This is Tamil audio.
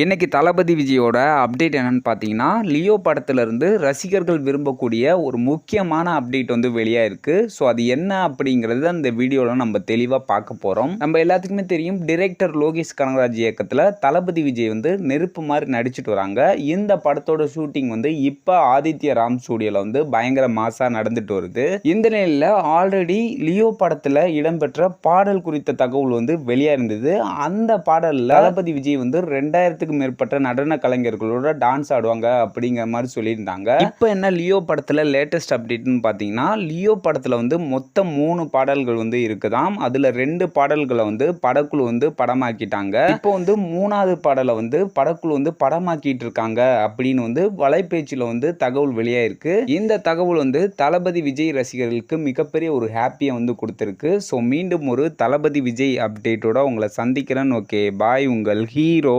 இன்றைக்கி தளபதி விஜயோட அப்டேட் என்னென்னு பார்த்தீங்கன்னா லியோ படத்துலேருந்து ரசிகர்கள் விரும்பக்கூடிய ஒரு முக்கியமான அப்டேட் வந்து வெளியாயிருக்கு. ஸோ அது என்ன அப்படிங்கிறது அந்த வீடியோவில் நம்ம தெளிவாக பார்க்க போகிறோம் நம்ம எல்லாத்துக்குமே தெரியும் டிரெக்டர் லோகேஷ் கனகராஜ் இயக்கத்தில் தளபதி விஜய் வந்து நெருப்பு மாதிரி நடிச்சிட்டு வராங்க. இந்த படத்தோட ஷூட்டிங் வந்து இப்போ ஆதித்ய ராம் ஸ்டூடியோவில் வந்து பயங்கர மாசாக நடந்துட்டு வருது. இந்த நிலையில் ஆல்ரெடி லியோ படத்தில் இடம்பெற்ற பாடல் குறித்த தகவல் வந்து வெளியாக இருந்தது அந்த பாடலில் தளபதி விஜய் வந்து ஆயிரத்துக்கும் மேற்பட்ட நடன கலைஞர்களோட டான்ஸ் ஆடுவாங்க அப்படிங்கிற மாதிரி சொல்லியிருந்தாங்க. இப்போ என்ன லியோ படத்தில் லேட்டஸ்ட் அப்டேட்னு பார்த்தீங்கன்னா லியோ படத்தில் வந்து மொத்தம் மூணு பாடல்கள் வந்து இருக்குதாம். அதில் ரெண்டு பாடல்களை வந்து படக்குழு வந்து படமாக்கிட்டாங்க. இப்போ வந்து மூணாவது பாடலை வந்து படக்குழு வந்து படமாக்கிட்டு இருக்காங்க அப்படின்னு வந்து வலைபேச்சில் வந்து தகவல் வெளியாயிருக்கு. இந்த தகவல் வந்து தளபதி விஜய் ரசிகர்களுக்கு மிகப்பெரிய ஒரு ஹாப்பியை வந்து கொடுத்துருக்கு. ஸோ மீண்டும் ஒரு தளபதி விஜய் அப்டேட்டோட உங்களை சந்திக்கிறேன். ஓகே பாய் உங்கள் ஹீரோ.